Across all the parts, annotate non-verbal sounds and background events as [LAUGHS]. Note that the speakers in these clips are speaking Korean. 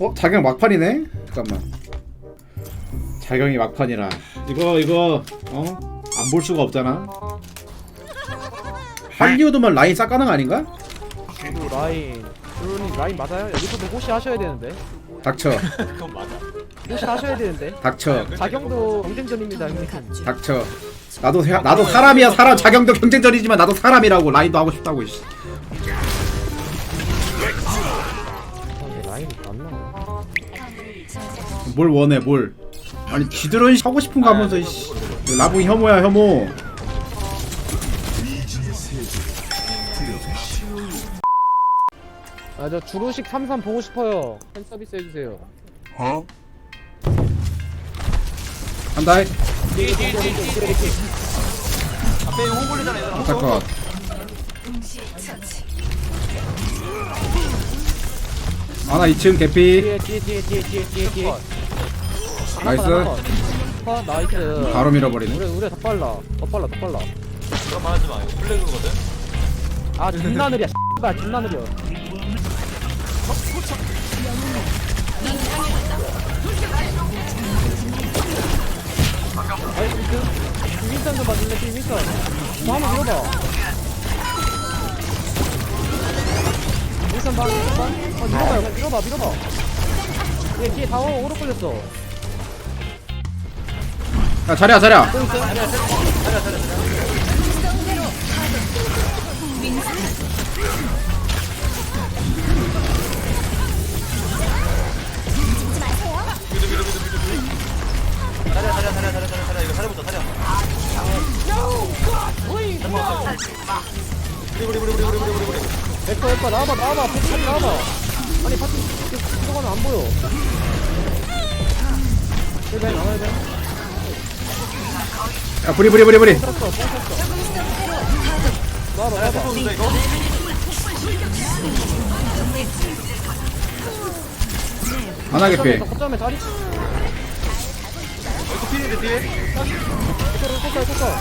어? 자경 막판이네? 잠깐만 자경이 막판이라 이거 이거 어? 안 볼 수가 없잖아 할리우드만 라인 싹 가는 거 아닌가? 그 라인 루루님 라인 맞아요? 여기서도 호시 하셔야 되는데 닥쳐 [LAUGHS] 그건 맞아. 호시 하셔야 되는데 닥쳐 자경도 경쟁전입니다 닥쳐 나도 나도 사람이야 사람 자경도 경쟁전이지만 나도 사람이라고 라인도 하고 싶다고 뭘 원해 뭘 아니 지드런 씨 하고 싶은 거 하면서 아, 이씨 뭐, 뭐. 라붕 혐오야 혐오 아 저 주로식 33 보고 싶어요. 팬 서비스 해주세요. 어? 간다 앞에 호불리잖아 얘들아. 잠깐 하나 2층 개피. 나이스. 나이스. 바로 밀어버리네. 우리 우리 더 빨라. 더 빨라 더 빨라. 그런 말 하지 마. 이거 플래그거든. 아 존나 느려 씨발 존나 느려 나이스 윈턴 좀 봐줄래? 그 윈턴. 뭐 한번 물어봐. 잠깐 봐, 잠깐. 어, 밀어봐, 그냥 밀어봐, 밀어봐. 얘 뒤에 다 오로 끌렸어. 야 자리야 자리야 자리야, 자리야, 자리야, 자리야. 미드 미드 미드 미드 이거 자리부터 자리야. 잠깐만. 우리 우리 우리 우리 우리 우리 우리. 에코 에코 나와봐 나와봐. 파티 나와봐. 아니 파티 들어가면 안 보여. 여기 나와야 돼 야 뿌리 뿌리 뿌리 뿌리. 쳤어 쳤어. 나와봐 나와봐. 쏘는데 이거? 안하게 피해 거점에 다리 에코 피해야 돼 에코를 꺾어 꺾어.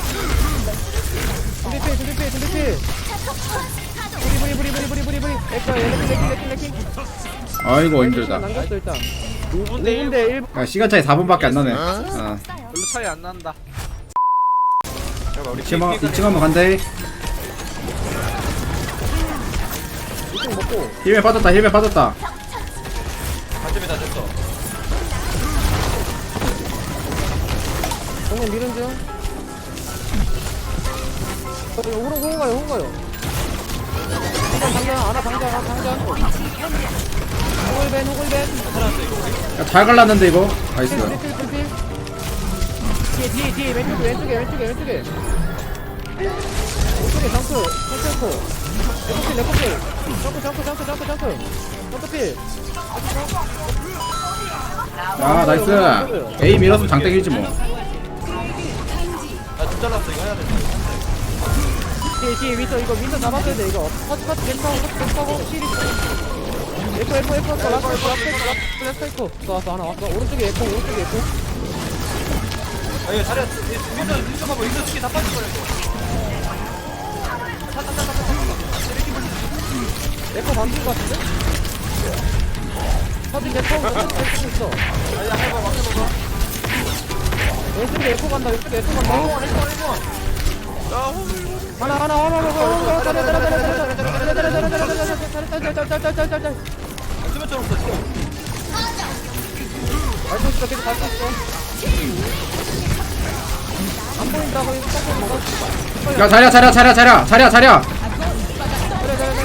준비 피해 준비 피해 준비 피해 브리 브리 브리 브리 브리 브리 에코 레킹 레킹 레킹 레킹 아이고 힘들다. 남겼어 일단. 5분 대 1. 야, 시간 차이 4분밖에 안 나네. 아. 아, 별로 차이 안 난다. 잠깐만 우리 한- 이쯤 번 간다 이쪽 먹고. 힐맨 빠졌다 힘에 빠졌다. 반점이 다 됐어. 정면 미른 중. 어, 저기 호로 호로 가요 호로 가요. 당장 당장 하나 당장 하나 당장 호글벤 호글벤 야, 잘 갈랐는데 이거? 나이스. 뒤에 뒤에 뒤에 왼쪽에 왼쪽에 왼쪽에 왼쪽에. 왼쪽에 정크 정크 정크 레코필 레코필. 정크 정크 정크 정크 정크 정크필. 아 나이스. A 밀어서 장땡이지 뭐 나 진짜 났어 이거 해야 돼 예, 예, 뒤에 위터 이거 윈터 잡았어야 돼 이거. 터치 터치 랩하고 랩하고 시리 에코 에코 에코. 에코 라스트 라스트 라스트 라스 에코. 왔어 왔어 하나 왔어. 오른쪽에 에코 오른쪽에 에코. 아 예, 이거 자리야 윈터 윈터 봐봐. 윈터 두개 다 빠질 거야 이거. 에코 반진 거 같은데? 터치 랩하고 터치 있어. 아니야 해봐 막 해봐 왼쪽에 에코 간다 왼쪽에 에코 간다. 어, 에코 에코. 하나 하나 하나 하나 하나 하나 하나 하나 수면처럼 없어 지금 밟고 있어 계속 밟고 있어 안 보인다 거기 조금 먹어 야 자리야 자리야 자리야 자리야 자리야 자리야. 그래 그래 그래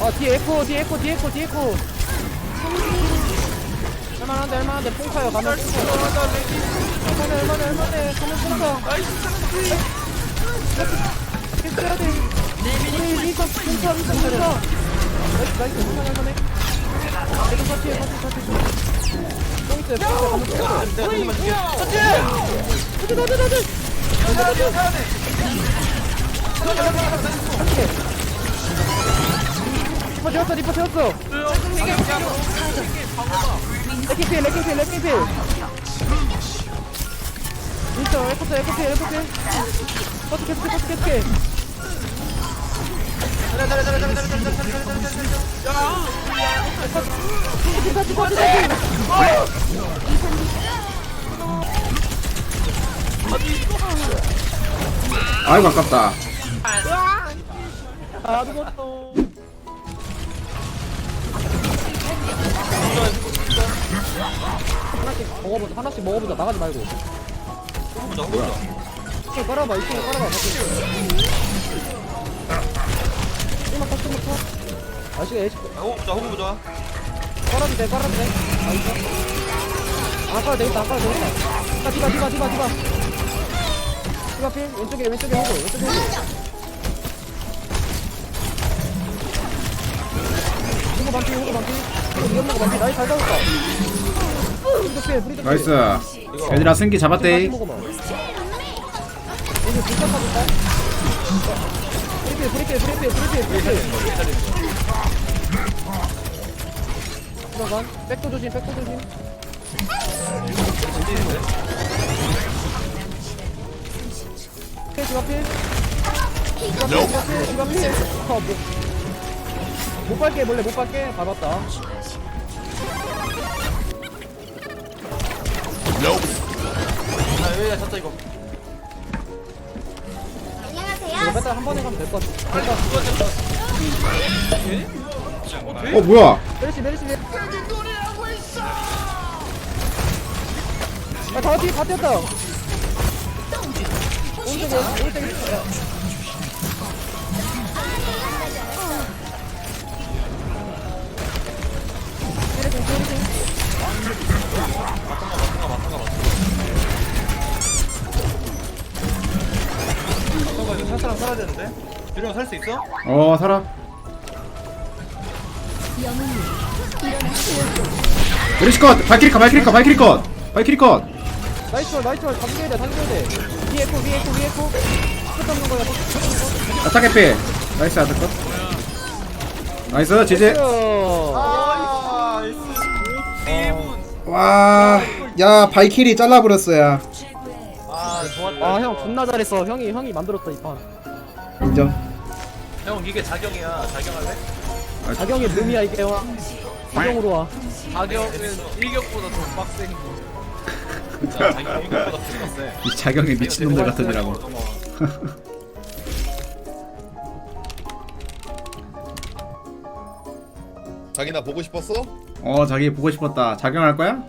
어 뒤에 에코 뒤에 에코 뒤에 에코 뒤에 에코. 얼마나 얼마나 뽕카요 가면 얼마나 얼마나 얼마나 가면 뽕카 해줘야 돼 우리 미니컵 뽕카 미니컵 뽕카 나이스 나이스 얼마나 얼마나 지금 파티해 파티 파티 뽕있어요 가면 뽕카 내가 조심만 줄게 파티 파티 파티 파티 파티 파티 파티 리퍼 세웠어 리퍼 세웠어. 레킹필 레킹필 레킹필. 인터 에코트 에코트 에코트 버스 계속해 버스 계속해 아이고 아깝다. 아 죽었어. 하나씩 먹어보자. 하나씩 먹어보자. 나가지 말고. 보자 보자 이거 깔아봐. 이거 깔아봐. 같이 좀만 컷 좀만 컷 아시가 애쉬 야, 호구 보자 호구 보자 깔아도 돼 깔아도 돼. 나이스 안 깔아도 되겠다. 안 깔아도 되겠다. 자 디바 디바 디바 디바. 디바 필 왼쪽에 왼쪽에 호구 왼쪽에 호구 호구 반피 호구 호구 나이스 얘들아 승기 잡았대. 백도 조심, 백도 조심. 필, 지갑 필. 지갑 필, 지갑 필, 지갑필. 어, 못. 못 밟게, 몰래 못 밟게. 밟았다. 아 여기가 졌다 이거. 이거 뺐다 한 번에 가면 될것 같아. 될것 같아. 어 뭐야? 메르시 메르시 메르시. 아 다뒤 다 뛰었다. 오른쪽에 오른쪽에 메르시 메르시 살 살아야 되는데? 유령 살 수 있어? 어 살아. 메르시 컷! 발키리 컷 발키리 컷 발키리 컷! 발키리 컷! 나이스 나이스 당겨야 돼 당겨야 돼. 위에 코 위에 코 위에 코끝 잡는 거야 끝 아타게 빼 나이스 아타 컷. 나이스 제제 아 와야 발키리 잘라버렸어야. 아 좋았다. 아형 존나 잘했어. 형이 형이 만들었다 이판 인정. 형 이게 자경이야. 자경할래? 자경의 묘미야 이게 와 자경으로 와. 가격은 일격보다 더 빡센 거. 진짜 자경 이거보다 존나 세이 자경의 미친놈들 같으니라고. 자기 나 보고 싶었어? 어 자기 보고 싶었다. 자경할 거야?